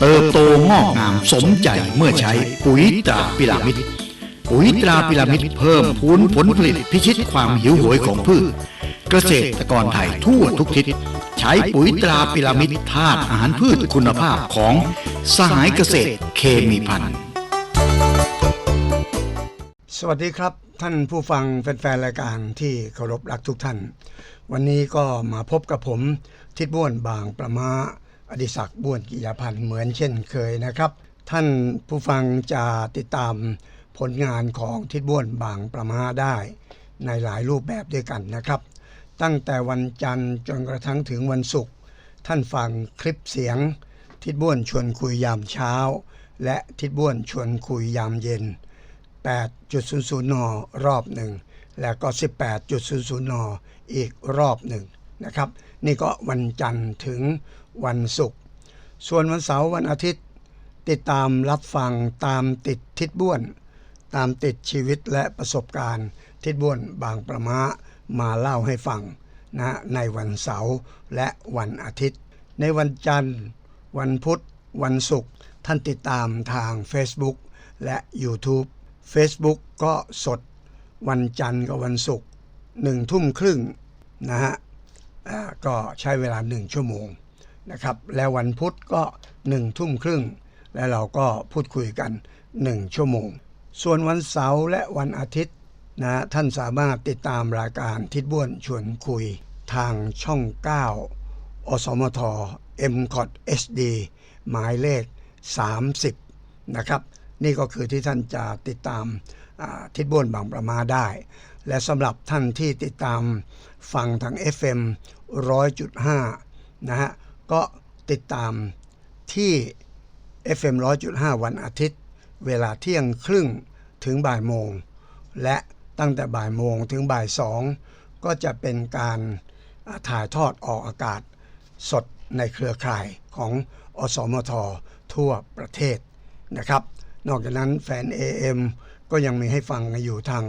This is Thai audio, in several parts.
เติบโตงอกงามสมใจเมื่อใช้ปุ๋ยตราพิรามิดปุ๋ยตราพิรามิดเพิ่มพูนผลผลิตพิชิตความหิวโหยของพืช เกษตรกรไทยทั่วทุกทิศ ใช้ปุ๋ยตราพิรามิดธาตุอาหารพืชคุณภาพของสหายเกษตรเคมีพันธ์สวัสดีครับท่านผู้ฟังแฟนๆรายการที่เคารพรักทุกท่าน วันนี้ก็มาพบกับผมทิดบ้วนบางประมา อดิศักดิ์บ้วนกิยพันธ์เหมือนเช่นเคยนะครับ ท่านผู้ฟังจะติดตามผลงานของทิดบ้วนบางประมาได้ในหลายรูปแบบด้วยกันนะครับ ตั้งแต่วันจันทร์จนกระทั่งถึงวันศุกร์ท่านฟังคลิปเสียง ทิดบ้วนชวนคุยยามเช้า และทิดบ้วนชวนคุยยามเย็น 8.00 น รอบหนึ่งแล้วก็ 18.00 น อีกรอบหนึ่งนะครับ นี่ก็วันจันทร์ถึง วันศุกร์ส่วนวันเสาร์วันอาทิตย์ ติดตามรับฟังตามติดทิศบ้วน ตามติดชีวิตและประสบการณ์ ทิศบ้วนบางประมามาเล่าให้ฟังนะในวันเสาร์และวันอาทิตย์ ในวันจันทร์ วันพุธ วันศุกร์ท่านติดตามทาง Facebook และ YouTube Facebook ก็สด วันจันทร์กับวันศุกร์หนึ่งทุ่มครึ่งนะฮะก็ใช้เวลาหนึ่งชั่วโมง นะครับ แล้ววันพุธก็หนึ่งทุ่มครึ่ง และเราก็พูดคุยกันหนึ่งชั่วโมง ส่วนวันเสาร์และวันอาทิตย์นะท่านสามารถติดตามรายการทิดบ้วนชวนคุยทางช่อง 9 อสมท m c o t HD หมายเลข 30 นะครับ นี่ก็คือที่ท่านจะติดตามทิศบ้วนบางประมาได้ และสำหรับท่านที่ติดตามฟังทาง FM 100.5 นะฮะ ก็ติดตามที่ FM 100.5 วันอาทิตย์ เวลาเที่ยงครึ่งถึงบ่ายโมง และตั้งแต่บ่ายโมงถึงบ่ายสองก็จะเป็นการถ่ายทอดออกอากาศสดในเครือข่ายของอสมททั่วประเทศนะครับ นอกจากนั้นแฟน AM ก็ยังมีให้ฟังอยู่ทาง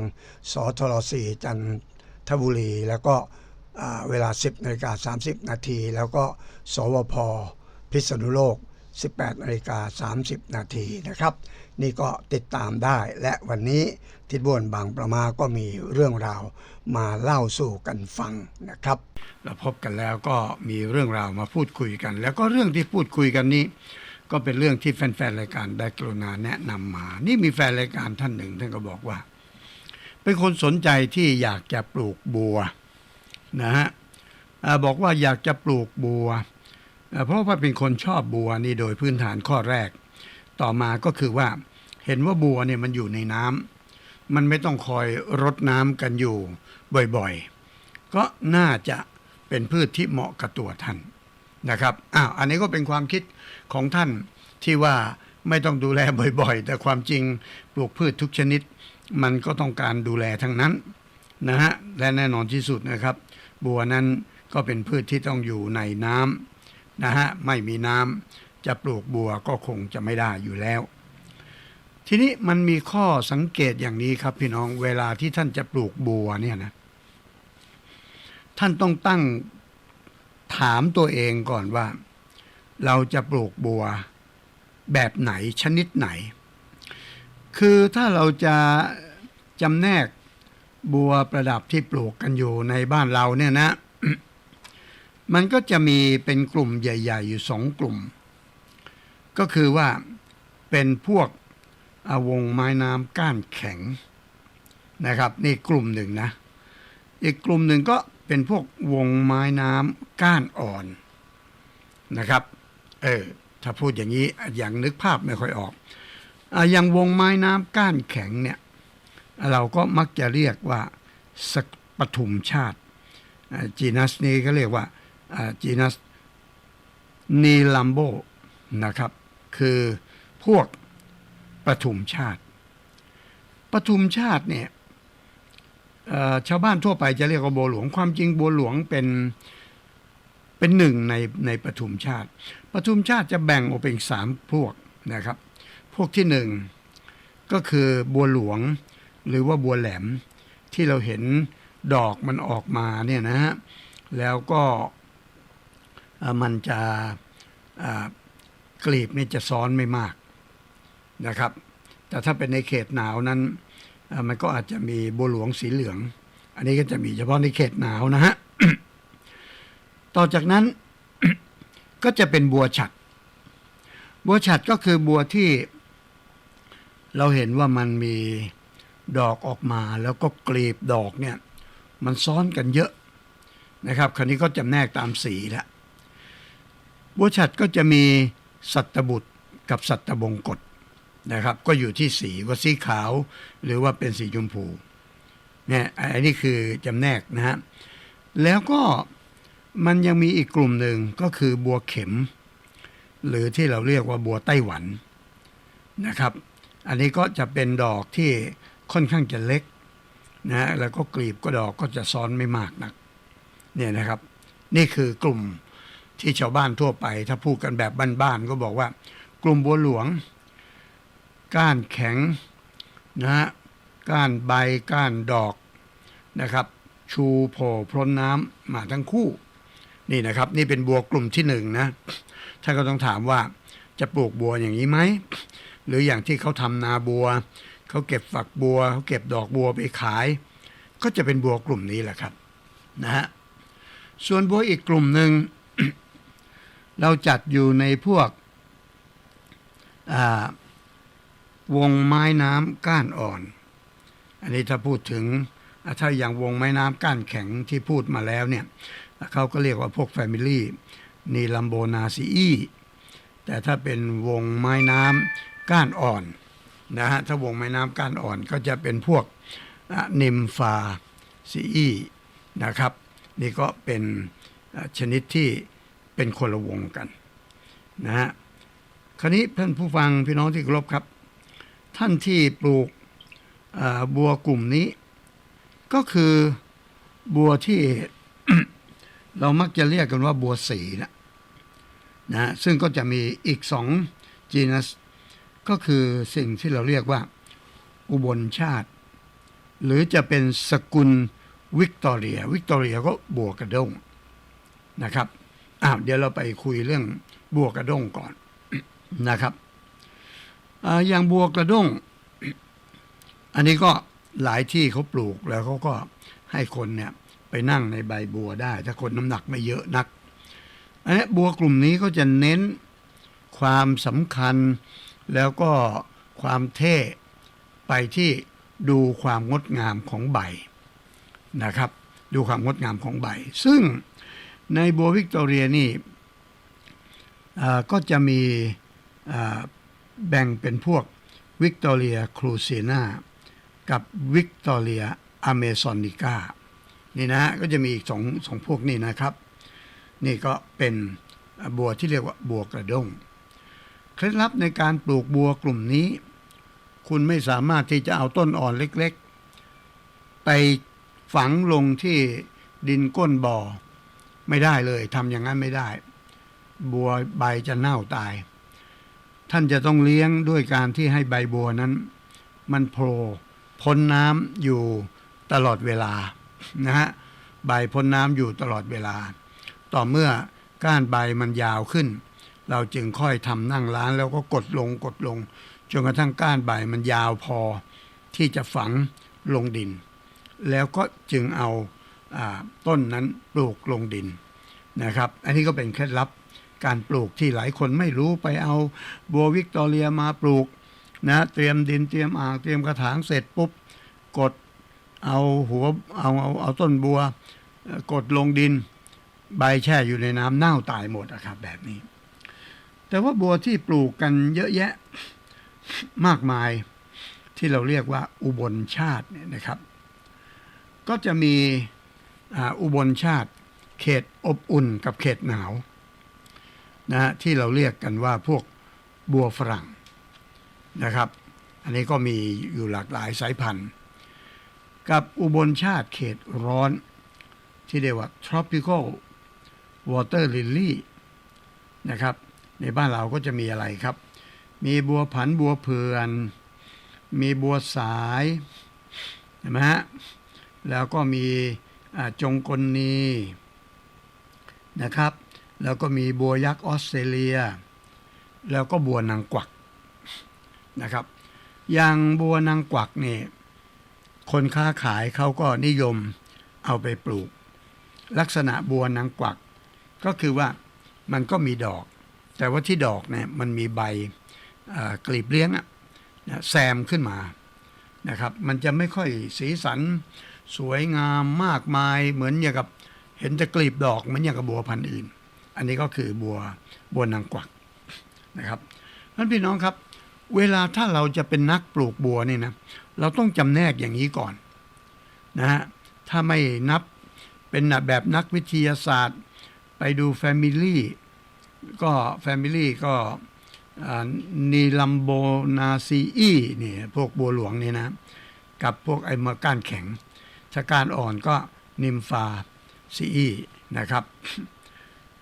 สทร4จันทบุรี แล้วก็ เวลา 10นาฬิกา30 นาที แล้วก็สวพพิษณุโลก 18นาฬิกา30 นาทีนะครับ นี่ก็ติดตามได้และวันนี้ทิดบวนบางประมาก็มีเรื่องราวมาเล่าสู่กันฟังนะครับ เราพบกันแล้วก็มีเรื่องราวมาพูดคุยกัน แล้วก็เรื่องที่พูดคุยกันนี้ ก็เป็นเรื่องที่แฟนๆรายการได้กรุณาแนะนำมา นี่มีแฟนรายการท่านหนึ่งท่านก็บอกว่า เป็นคนสนใจที่อยากจะปลูกบัว นะฮะบอกว่าอยากจะปลูกบัว เพราะว่าเป็นคนชอบบัวนี่โดยพื้นฐานข้อแรก ต่อมาก็คือว่าเห็นว่าบัวเนี่ยมันอยู่ในน้ำมันไม่ต้องคอยรดน้ำกันอยู่บ่อยๆ ก็น่าจะเป็นพืชที่เหมาะกับตัวท่านนะครับอ้าวอันนี้ก็เป็นความคิดของท่านที่ว่าไม่ต้องดูแลบ่อยๆ แต่ความจริงปลูกพืชทุกชนิด มันก็ต้องการดูแลทั้งนั้นนะฮะและแน่นอนที่สุดนะครับ บัวนั้นก็เป็นพืชที่ต้องอยู่ในน้ำนะฮะไม่มีน้ำจะปลูกบัวก็คงจะไม่ได้อยู่แล้ว ทีนี้มันมีข้อสังเกตอย่างนี้ครับพี่น้องเวลาที่ท่านจะปลูกบัวเนี่ยนะท่านต้องตั้งถามตัวเองก่อนว่า เราจะปลูกบัวแบบไหนชนิดไหน คือถ้าเราจะจำแนก บัวประดับที่ปลูกกันอยู่ในบ้านเราเนี่ยนะ มันก็จะมีเป็นกลุ่มใหญ่ ๆ อยู่สองกลุ่ม ก็คือว่าเป็นพวกอวงไม้น้ำก้านแข็งนะครับนี่กลุ่มหนึ่งนะ อีกกลุ่มหนึ่งก็เป็นพวกวงไม้น้ำก้านอ่อนนะครับเออถ้าพูดอย่างนี้อย่างนึกภาพไม่ค่อยออกออย่างวงไม้น้ำก้านแข็งเนี่ย เราก็มักจะเรียกว่าสปทุมชาติจีนัสนี้ก็เรียกว่าจีนัสนีลัมโบนะครับ คือพวกปทุมชาติปทุมชาติเนี่ยชาวบ้านทั่วไปจะเรียกว่าบัวหลวงความจริงบัวหลวงเป็นเป็นหนึ่งในในปทุมชาติปทุมชาติจะแบ่งออกเป็นสามพวกนะครับ พวกที่หนึ่งก็คือบัวหลวง หรือว่าบัวแหลมที่เราเห็นดอกมันออกมาเนี่ยนะฮะแล้วก็มันจะกลีบนี่จะซ้อนไม่มากนะครับ แต่ถ้าเป็นในเขตหนาวนั้นมันก็อาจจะมีบัวหลวงสีเหลือง อันนี้ก็จะมีเฉพาะในเขตหนาวนะฮะต่อจากนั้นก็จะเป็นบัวฉัด บัวฉัดก็คือบัวที่เราเห็นว่ามันมี ดอกออกมาแล้วก็กลีบดอกเนี่ยมันซ้อนกันเยอะนะครับ คราวนี้ก็จำแนกตามสีแล้วบัวฉัดก็จะมีสัตบุตรกับสัตบงกฎนะครับ ก็อยู่ที่สีว่าสีขาว หรือว่าเป็นสีชมพูเนี่ยอันนี้คือจำแนกนะฮะแล้วก็มันยังมีอีกกลุ่มหนึ่งก็คือบัวเข็ม หรือที่เราเรียกว่าบัวไต้หวันนะครับ อันนี้ก็จะเป็นดอกที่ ค่อนข้างจะเล็กนะฮะแล้วก็กลีบก็ดอกก็จะซ้อนไม่มากนักเนี่ยนะครับ นี่คือกลุ่มที่ชาวบ้านทั่วไป ถ้าพูดกันแบบบ้านๆก็บอกว่า กลุ่มบัวหลวง ก้านแข็งนะฮะก้านใบก้านดอกนะครับ ชูโผล่พ้นน้ำมาทั้งคู่ นี่นะครับ นี่เป็นบัวกลุ่มที่หนึ่งนะท่านก็ต้องถามว่าจะปลูกบัวอย่างนี้ไหมหรืออย่างที่เขาทำนาบัว เขาเก็บฝักบัวเขาเก็บดอกบัวไปขาย ก็จะเป็นบัวกลุ่มนี้แหละครับนะฮะส่วนบัวอีกกลุ่มหนึ่งเราจัดอยู่ในพวกวงไม้น้ำก้านอ่อน อันนี้ถ้าพูดถึงถ้าอย่างวงไม้น้ำก้านแข็งที่พูดมาแล้วเนี่ยเขาก็เรียกว่าพวกแฟมิลี่นีลัมโบนาซีอีแต่ถ้าเป็นวงไม้น้ำก้านอ่อน นะฮะถ้าวงไม้น้ำก้านอ่อนก็จะเป็นพวกนิมฟาซีอีนะครับ นี่ก็เป็นชนิดที่เป็นคนละวงกันนะฮะคราวนี้ท่านผู้ฟังพี่น้องที่เคารพครับ ท่านที่ปลูกบัวกลุ่มนี้ ก็คือบัวที่เรามักจะเรียกกันว่าบัวสีนะนะซึ่งก็จะมีอีกสองจีนัส ก็คือสิ่งที่เราเรียกว่า อุบลชาติ หรือจะเป็นสกุลวิกตอเรีย วิกตอเรียก็บัวกระด้งนะครับอ้าวเดี๋ยวเราไปคุยเรื่องบัวกระด้งก่อนนะครับออย่างบัวกระด้ง อันนี้ก็หลายที่เขาปลูกแล้วเขาก็ให้คนเนี่ยไปนั่งในใบบัวได้ ถ้าคนน้ำหนักไม่เยอะนักอันนี้บัวกลุ่มนี้ก็จะเน้นความสำคัญ แล้วก็ความเท่ไปที่ดูความงดงามของใบนะครับ ดูความงดงามของใบ ซึ่งในบัววิกตอเรียนี่ก็จะมีแบ่งเป็นพวกวิกตอเรียครูเซนากับวิกตอเรียอเมซอนิกานี่นะฮะก็จะมีอีกสองสองพวกนี้นะครับ นี่ก็เป็นบัวที่เรียกว่าบัวกระด้ง เคล็ดลับในการปลูกบัวกลุ่มนี้ คุณไม่สามารถที่จะเอาต้นอ่อนเล็กๆ ไปฝังลงที่ดินก้นบ่อ ไม่ได้เลยทำอย่างนั้นไม่ได้ บัวใบจะเน่าตาย ท่านจะต้องเลี้ยงด้วยการที่ให้ใบบัวนั้น มันโผล่พ้นน้ำอยู่ตลอดเวลานะฮะใบพ้นน้ำอยู่ตลอดเวลา ต่อเมื่อก้านใบมันยาวขึ้น เราจึงค่อยทำนั่งร้านแล้วก็กดลงกดลง จนกระทั่งก้านใบมันยาวพอที่จะฝังลงดิน แล้วก็จึงเอาอาต้นนั้นปลูกลงดินนะครับ อันนี้ก็เป็นเคล็ดลับการปลูกที่หลายคนไม่รู้ไปเอาบัววิกตอเรียมาปลูกนะเตรียมดินเตรียมอ่างเตรียมกระถางเสร็จปุ๊บกดเอาหัวเอาเอาเอาต้นบัว กดลงดิน ใบแช่อยู่ในน้ำเน่าตายหมดนะครับแบบนี้ แต่ว่าบัวที่ปลูกกันเยอะแยะมากมายที่เราเรียกว่าอุบลชาติเนี่ยนะครับ ก็จะมีอุบลชาติ เขตอบอุ่นกับเขตหนาวนะฮะที่เราเรียกกันว่าพวกบัวฝรั่งนะครับ อันนี้ก็มีอยู่หลากหลายสายพันธุ์ กับอุบลชาติเขตร้อน ที่เรียกว่า tropical water lily นะครับ ในบ้านเราก็จะมีอะไรครับ มีบัวผันบัวเพือน มีบัวสายเห็นไหมฮะแล้วก็มีจงกลนีนะครับ แล้วก็มีบัวยักษ์ออสเตรเลีย แล้วก็บัวนางกวักนะครับ อย่างบัวนางกวักเนี่ยคนค้าขายเขาก็นิยมเอาไปปลูก ลักษณะบัวนางกวัก ก็คือว่ามันก็มีดอก แต่ว่าที่ดอกเนี่ยมันมีใบกลีบเลี้ยงอะนะแซมขึ้นมานะครับ มันจะไม่ค่อยสีสันสวยงามมากมายเหมือนอย่างกับเห็นแต่กลีบดอกเหมือนอย่างกับบัวพันธุ์อื่น อันนี้ก็คือบัวบัวนางกวักนะครับนั้นพี่น้องครับ เวลาถ้าเราจะเป็นนักปลูกบัวนี่นะเราต้องจำแนกอย่างนี้ก่อนนะฮะถ้าไม่นับเป็นแบบนักวิทยาศาสตร์ ไปดู Family ก็ Family ก็นีลัมโบนาซีอีนี่พวกบัวหลวงนี่นะ กับพวกไอเมอร์ก้านแข็งถ้าการอ่อนก็นิมฟาซีอีนะครับ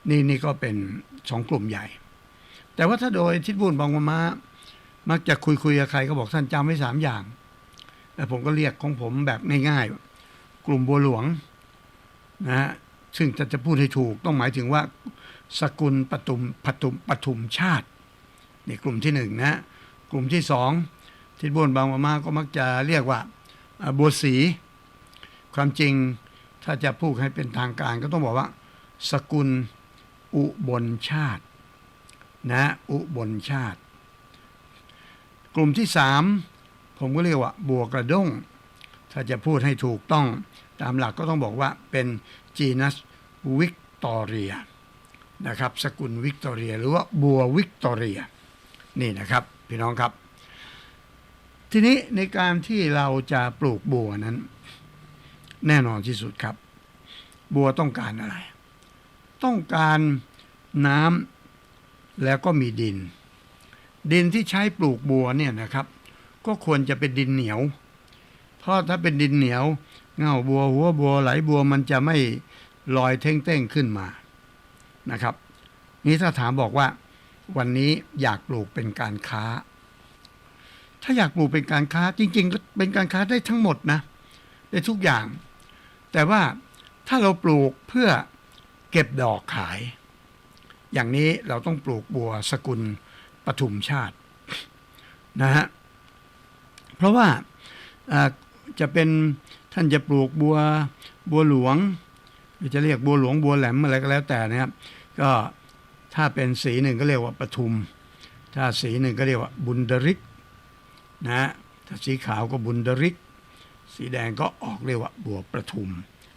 นี่นี่ก็เป็นสองกลุ่มใหญ่ แต่ว่าถ้าโดยทิศบุญบางวมามักจะคุยคุยกับใครก็บอกท่านจำไว้สามอย่างแต่ผมก็เรียกของผมแบบง่ายๆ กลุ่มบัวหลวงนะฮะซึ่งจะจะพูดให้ถูกต้องหมายถึงว่า สกุลปทุมปทุมปทุมชาตินี่กลุ่มที่หนึ่งนะกลุ่มที่สองทิศบุญบางวมาก็มักจะเรียกว่าอ่าบัวสีความจริงถ้าจะพูดให้เป็นทางการก็ต้องบอกว่า สกุลอุบลชาตินะอุบลชาติ กลุ่มที่สามผมก็เรียกว่าบัวกระด้ง ถ้าจะพูดให้ถูกต้องตามหลักก็ต้องบอกว่าเป็นจีนัสวิกตอเรีย นะครับ สกุลวิกตอเรีย หรือว่าบัววิกตอเรีย นี่นะครับ พี่น้องครับ ทีนี้ในการที่เราจะปลูกบัวนั้น แน่นอนที่สุดครับ บัวต้องการอะไร ต้องการน้ำแล้วก็มีดิน ดินที่ใช้ปลูกบัวเนี่ยนะครับ ก็ควรจะเป็นดินเหนียว เพราะถ้าเป็นดินเหนียวเงาบัวหัวบัวไหลบัวมันจะไม่ลอยเท่งเต้งๆขึ้นมา นะครับ นี่ถ้าถามบอกว่าวันนี้อยากปลูกเป็นการค้า ถ้าอยากปลูกเป็นการค้าจริง ๆ ก็เป็นการค้าได้ทั้งหมดนะได้ทุกอย่าง แต่ว่าถ้าเราปลูกเพื่อเก็บดอกขาย อย่างนี้เราต้องปลูกบัวสกุลปทุมชาตินะฮะเพราะว่าอ่าจะเป็นท่านจะปลูกบัวบัวหลวงหรือจะเรียกบัวหลวงบัวแหลมอะไรก็แล้วแต่นะครับ ก็ถ้าเป็นสีหนึ่งก็เรียกว่าปทุม ถ้าสีหนึ่งก็เรียกว่าบุญดริกนะฮะถ้าสีขาวก็บุญดริก สีแดงก็ออกเรียกว่าบัวประทุม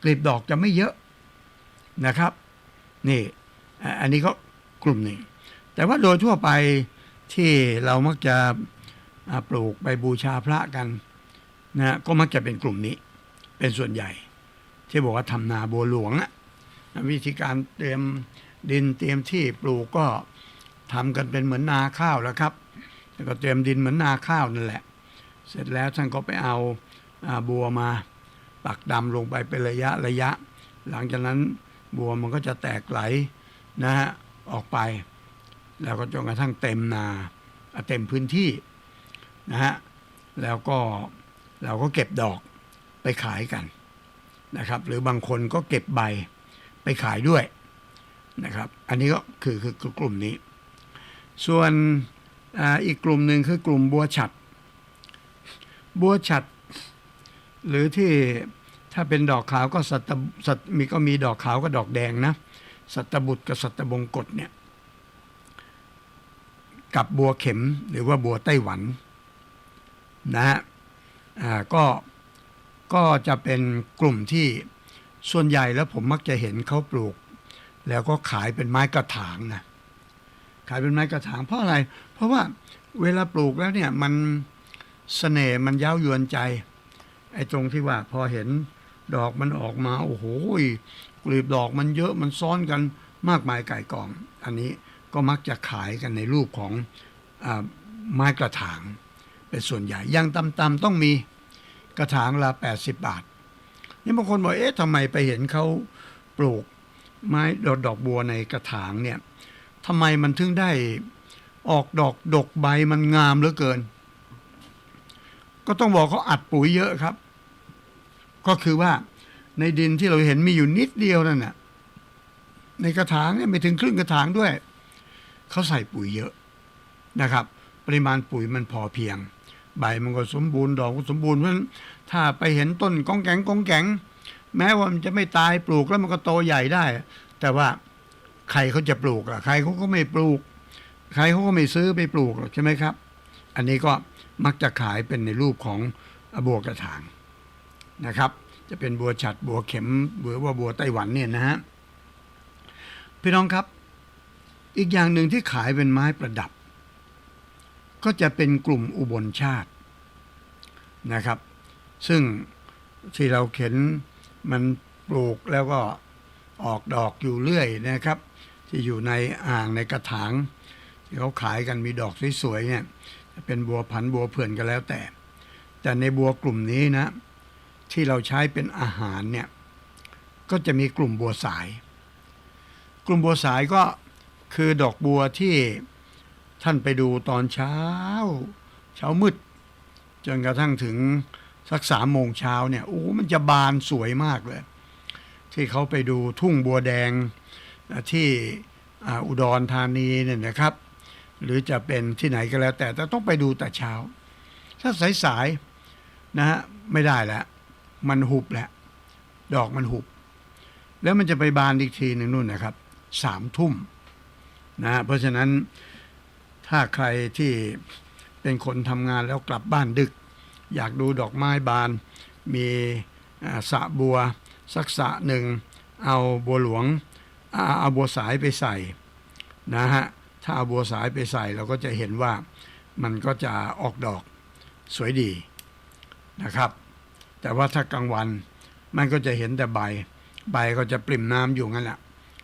กลีบดอกจะไม่เยอะนะครับนี่อันนี้ก็กลุ่มหนึ่ง แต่ว่าโดยทั่วไปที่เรามักจะปลูกไปบูชาพระกันนะก็มักจะเป็นกลุ่มนี้ เป็นส่วนใหญ่ ที่บอกว่าทำนาบัวหลวงอะวิธีการเตรียม ดินเตรียมที่ปลูกก็ทำกันเป็นเหมือนนาข้าวแล้วครับแล้วก็เตรียมดินเหมือนนาข้าวนั่นแหละ เสร็จแล้วท่านก็ไปเอาบัวมาปักดำลงไปเป็นระยะระยะ หลังจากนั้นบัวมันก็จะแตกไหลนะฮะออกไป แล้วก็จนกระทั่งเต็มนาเต็มพื้นที่นะฮะแล้วก็เราก็เก็บดอกไปขายกันนะครับ หรือบางคนก็เก็บใบไปขายด้วย นะครับ อันนี้ก็คือคือคอกลุ่มนี้ ส่วนออีกกลุ่มหนึ่งคือกลุ่มบัวฉัด บัวฉัด หรือที่ถ้าเป็นดอกขาวก็สัตสัตมีก็มีดอกขาวกับดอกแดงนะสัตบุตรกับสัตบงกฎเนี่ยกับบัวเข็มหรือว่าบัวไต้หวันนะฮะก็ก็จะเป็นกลุ่มที่ส่วนใหญ่แล้วผมมักจะเห็นเขาปลูก แล้วก็ขายเป็นไม้กระถางนะขายเป็นไม้กระถางเพราะอะไร เพราะว่าเวลาปลูกแล้วเนี่ยมันเสน่ห์มันเย้ายวนใจ ไอ้ตรงที่ว่าพอเห็นดอกมันออกมา โอ้โหกลีบดอกมันเยอะมันซ้อนกันมากมายไก่กอง อันนี้ก็มักจะขายกันในรูปของอไม้กระถาง เป็นส่วนใหญ่ยังต่ำๆต้องมีกระถางละ 80 บาท นี่บางคนบอกเอ๊ะทำไมไปเห็นเขาปลูก ไม้ดอกดอกบัวในกระถางเนี่ยทำไมมันถึงได้ออกดอกดกใบมันงามเหลือเกิน ก็ต้องบอกเขาอัดปุ๋ยเยอะครับ ก็คือว่าในดินที่เราเห็นมีอยู่นิดเดียวนั่นน่ะในกระถางเนี่ยไม่ถึงครึ่งกระถางด้วยเขาใส่ปุ๋ยเยอะนะครับ ปริมาณปุ๋ยมันพอเพียง ใบมันก็สมบูรณ์ดอกก็สมบูรณ์เพราะฉะนั้นถ้าไปเห็นต้นกองแกงกองแกง แม้ว่ามันจะไม่ตายปลูกแล้วมันก็โตใหญ่ได้ แต่ว่าใครเขาจะปลูกอะใครเขาก็ไม่ปลูก ใครเขาก็ไม่ซื้อไปปลูกหรอกใช่ไหมครับ อันนี้ก็มักจะขายเป็นในรูปของบัวกระถางนะครับ จะเป็นบัวฉัดบัวเข็มหรือว่าบัวไต้หวันเนี่ยนะฮะพี่น้องครับ อีกอย่างหนึ่งที่ขายเป็นไม้ประดับ ก็จะเป็นกลุ่มอุบลชาตินะครับ ซึ่งที่เราเข็น มันปลูกแล้วก็ออกดอกอยู่เรื่อยนะครับ ที่อยู่ในอ่างในกระถางที่เขาขายกันมีดอกสวยๆเนี่ยจะเป็นบัวพันธุ์บัวเผื่อนก็แล้วแต่ แต่ในบัวกลุ่มนี้นะ ที่เราใช้เป็นอาหารเนี่ยก็จะมีกลุ่มบัวสาย กลุ่มบัวสายก็คือดอกบัวที่ท่านไปดูตอนเช้า เช้ามืด จนกระทั่งถึง สักสามโมงเช้าเนี่ยโอ้มันจะบานสวยมากเลย ที่เขาไปดูทุ่งบัวแดงที่อุดรธานีเนี่ยนะครับ หรือจะเป็นที่ไหนก็แล้วแต่แต่ต้องไปดูแต่เช้า ถ้าสายๆนะฮะไม่ได้แล้วมันหุบแหละ ดอกมันหุบ แล้วมันจะไปบานอีกทีหนึ่งนู่นนะครับสามทุ่มนะฮะเพราะฉะนั้นถ้าใครที่เป็นคนทำงานแล้วกลับบ้านดึก อยากดูดอกไม้บาน มีสะบัว สักสะหนึ่ง เอาบัวหลวงเอาบัวสายไปใส่นะฮะถ้าเอาบัวสายไปใส่เราก็จะเห็นว่ามันก็จะออกดอกสวยดีนะครับ แต่ว่าถ้ากลางวันมันก็จะเห็นแต่ใบ ใบก็จะปริ่มน้ำอยู่งั้นแหละ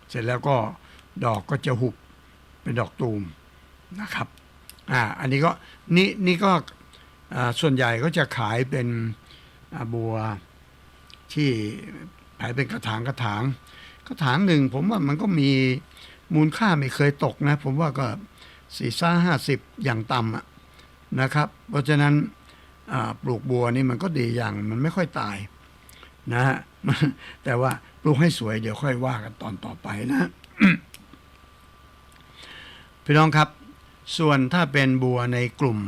เสร็จแล้วก็ดอกก็จะหุบเป็นดอกตูมนะครับอ่าอันนี้ก็นี่นี่ก็ ส่วนใหญ่ก็จะขายเป็นบัวที่ขายเป็นกระถางกระถาง กระถางหนึ่งผมว่ามันก็มีมูลค่าไม่เคยตกนะ ผมว่าก็สี่ซ่าห้าสิบอย่างต่ำอะนะครับ เพราะฉะนั้นปลูกบัวนี่มันก็ดีอย่างมันไม่ค่อยตายนะฮะแต่ว่าปลูกให้สวยเดี๋ยวค่อยว่ากันตอนต่อไปนะ พี่น้องครับ ส่วนถ้าเป็นบัวในกลุ่ม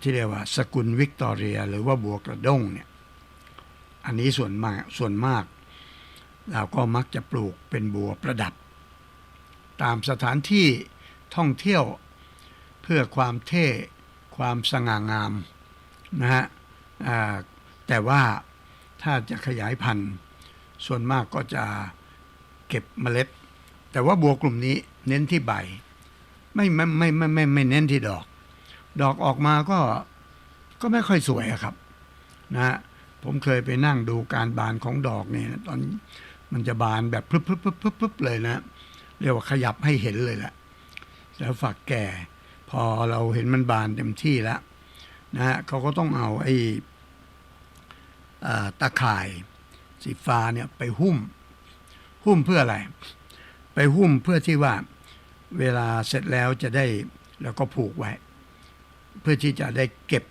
ที่เรียกว่าสกุลวิกตอเรีย หรือว่าบัวกระด้งเนี่ยอันนี้ส่วนมากส่วนมาก เราก็มักจะปลูกเป็นบัวประดับ ตามสถานที่ท่องเที่ยวเพื่อความเท่ความสง่างามนะฮะแต่ว่าถ้าจะขยายพันธุ์ ส่วนมากก็จะเก็บเมล็ด แต่ว่าบัวกลุ่มนี้เน้นที่ใบ ไม่ไม่ไม่ไม่ไม่ไม่เน้นที่ดอก ดอกออกมาก็ก็ไม่ค่อยสวยครับ นะ ผมเคยไปนั่งดูการบานของดอกเนี่ยตอนมันจะบานแบบพึบพรึบพึบพึบพึบเลยนะ เรียกว่าขยับให้เห็นเลยแหละแล้วฝักแก่ พอเราเห็นมันบานเต็มที่แล้วนะฮะเขาก็ต้องเอาไอ้อ่าตะข่ายสีฟ้าเนี่ยไปหุ้ม หุ้มเพื่ออะไร ไปหุ้มเพื่อที่ว่าเวลาเสร็จแล้วจะได้แล้วก็ผูกไว้ เพื่อที่จะได้เก็บ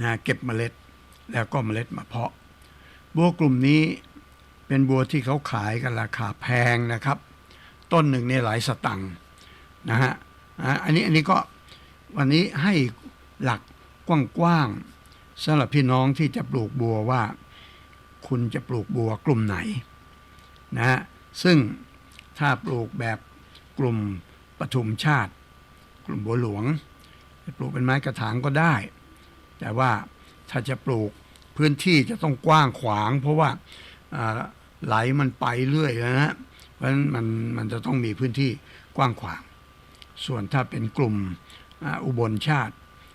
นะเก็บเมล็ด แล้วก็เมล็ดมาเพาะ บัวกลุ่มนี้เป็นบัวที่เขาขายกันราคาแพงนะครับ ต้นหนึ่งในหลายสตังค์นะฮะอันนี้อันนี้ก็วันนี้ให้หลักกว้างๆสำหรับพี่น้องที่จะปลูกบัวว่า คุณจะปลูกบัวกลุ่มไหนนะฮะซึ่งถ้าปลูกแบบกลุ่มปทุมชาติ กลุ่มบัวหลวง ปลูกเป็นไม้กระถางก็ได้ แต่ว่าถ้าจะปลูกพื้นที่จะต้องกว้างขวาง เพราะว่าไหลมันไปเรื่อยนะฮะเพราะฉะนั้นมันมันจะต้องมีพื้นที่กว้างขวาง ส่วนถ้าเป็นกลุ่มอุบลชาติ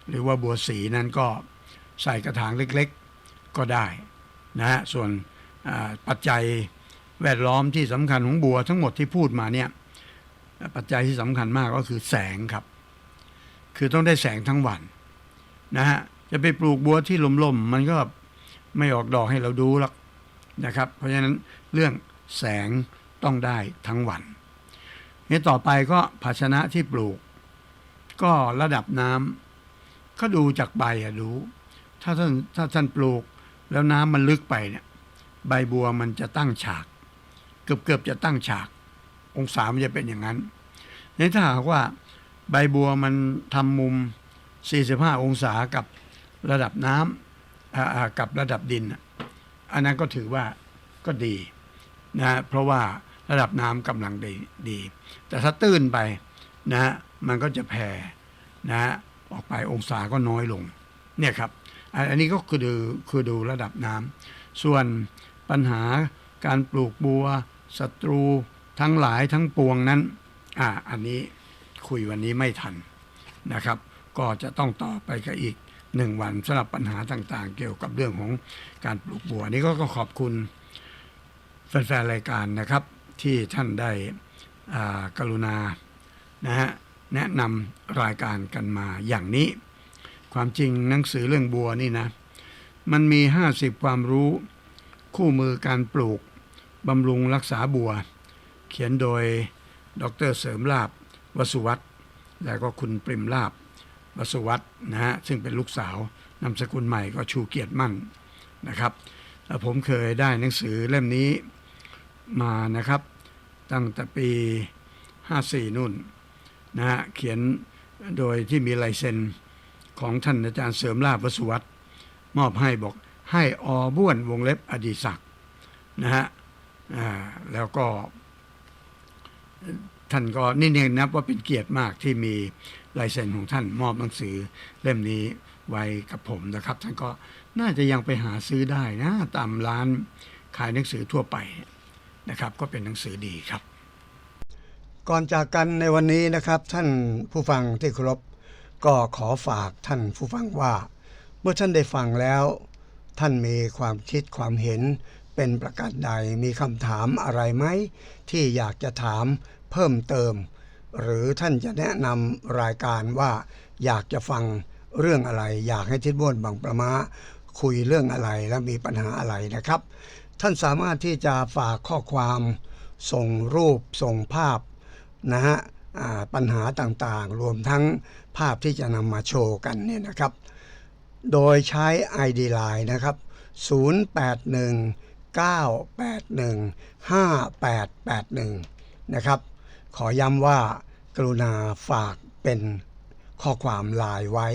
หรือว่าบัวสีนั้นก็ใส่กระถางเล็กๆก็ได้นะฮะส่วนปัจจัยแวดล้อมที่สำคัญของบัวทั้งหมดที่พูดมาเนี่ยปัจจัยที่สำคัญมากก็คือแสงครับ คือต้องได้แสงทั้งวันนะฮะจะไปปลูกบัวที่ลมๆมมันก็ไม่ออกดอกให้เราดูหรอกนะครับ เพราะฉะนั้นเรื่องแสงต้องได้ทั้งวันนี่ต่อไปก็ภาชนะที่ปลูก ก็ระดับน้ำก็ดูจากใบอะรู้ถ้าท่านถ้าท่านปลูกแล้วน้ำมันลึกไปเนี่ย ใบบัวมันจะตั้งฉาก เกือบเกือบจะตั้งฉาก องศามันจะเป็นอย่างนั้นนี่ถ้าหากว่า ใบบัวมันทำมุม 45 องศากับระดับน้ำกับระดับดิน อันนั้นก็ถือว่าก็ดีนะเพราะว่าระดับน้ำกำลังดีดี แต่ถ้าตื้นไปนะมันก็จะแผ่นะออกไปองศาก็น้อยลงเนี่ยครับ อันอันนี้ก็คือดูคือดูระดับน้ำส่วนปัญหาการปลูกบัวศัตรูทั้งหลายทั้งปวงนั้นอ่าอันนี้ คุยวันนี้ไม่ทันนะครับ ก็จะต้องต่อไปกับอีกหนึ่งวันสำหรับปัญหาต่างๆ เกี่ยวกับเรื่องของการปลูกบัวนี่ก็ขอบคุณแฟนๆรายการนะครับ ที่ท่านได้กรุณานะฮะแนะนำรายการกันมาอย่างนี้ ความจริงหนังสือเรื่องบัวนี่นะ มันมี 50 ความรู้คู่มือการปลูกบำรุงรักษาบัว เขียนโดยดรเสริมลาบ วสุวัตแล้วก็คุณปริมลาบวสุวัตนะฮะซึ่งเป็นลูกสาวนามสกุลใหม่ก็ชูเกียรติมั่นนะครับแล้วผมเคยได้หนังสือเล่มนี้มานะครับ ตั้งแต่ปี 54 นู่นนะฮะเขียนโดยที่มีลายเซ็นของท่านอาจารย์เสริมลาบวสุวัตมอบให้บอกให้อบ้วนวงเล็บอดีศักนะฮะอ่าแล้วก็ ท่านก็นี่เนี่ยนับว่าเป็นเกียรติมากที่มีลายเซ็นของท่านมอบหนังสือเล่มนี้ไว้กับผมนะครับ ท่านก็น่าจะยังไปหาซื้อได้นะตามร้านขายหนังสือทั่วไปนะครับ ก็เป็นหนังสือดีครับ ก่อนจากกันในวันนี้นะครับ ท่านผู้ฟังที่เคารพก็ขอฝากท่านผู้ฟังว่า เมื่อท่านได้ฟังแล้ว ท่านมีความคิดความเห็นเป็นประการใดมีคำถามอะไรไหมที่อยากจะถาม เพิ่มเติม หรือท่านจะแนะนำรายการว่าอยากจะฟังเรื่องอะไร อยากให้ทิดบ้วนบางประมาคุยเรื่องอะไรและมีปัญหาอะไรนะครับ ท่านสามารถที่จะฝากข้อความส่งรูปส่งภาพนะฮะปัญหาต่างๆ รวมทั้งภาพที่จะนำมาโชว์กันเนี่ยนะครับ โดยใช้ ID Line นะครับ 0819815881 นะครับ ขอย้ำว่า กรุณาฝากเป็นข้อความลน์ไว้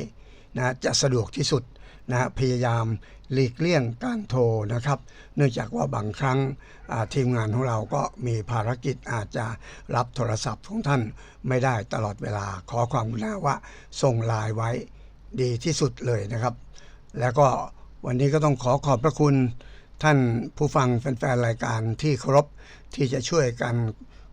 นะจะสะดวกที่สุดนะพยายามหลีกเลี่ยงการโทรนะครับ เนื่องจากว่าบางครั้งทีมงานของเราก็มีภารกิจอาจจะรับโทรศัพท์ของท่านไม่ได้ตลอดเวลาขอความกรุณาว่าส่งลน์ไว้ดีที่สุดเลยนะครับ แล้วก็วันนี้ก็ต้องขอขอบพระคุณท่านผู้ฟังแฟนๆรายการที่เคารพที่จะช่วยกัน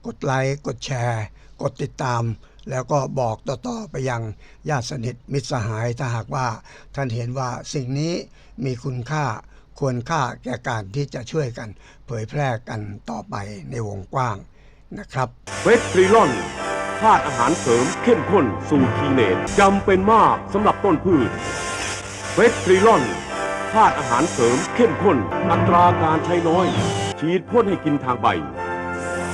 กดไลค์กดแชร์ กดติดตาม แล้วก็บอกต่อๆไปยังญาติสนิทมิตรสหายถ้าหากว่าท่านเห็นว่าสิ่งนี้มีคุณค่าควรค่าแก่การที่จะช่วยกัน เผยแพร่กันต่อไปในวงกว้างนะครับเวสตรีลอนธาตุอาหารเสริมเข้มข้นสูตรทีเนตจำเป็นมากสำหรับต้นพืชเวสตรีลอนธาตุอาหารเสริมเข้มข้น อัตราการใช้น้อย ฉีดพ่นให้กินทางใบ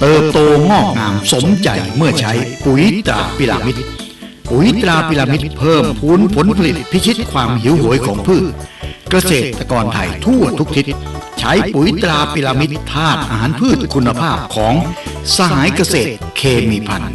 เติบโตงอกงามสมใจเมื่อใช้ปุ๋ยตราพิรามิดปุ๋ยตราพิรามิดเพิ่มพูนผลผลิตพิชิตความหิวโหยของพืช เกษตรกรไทยทั่วทุกทิศ ใช้ปุ๋ยตราพิรามิดธาตุอาหารพืชคุณภาพของสหายเกษตรเคมีพันธุ์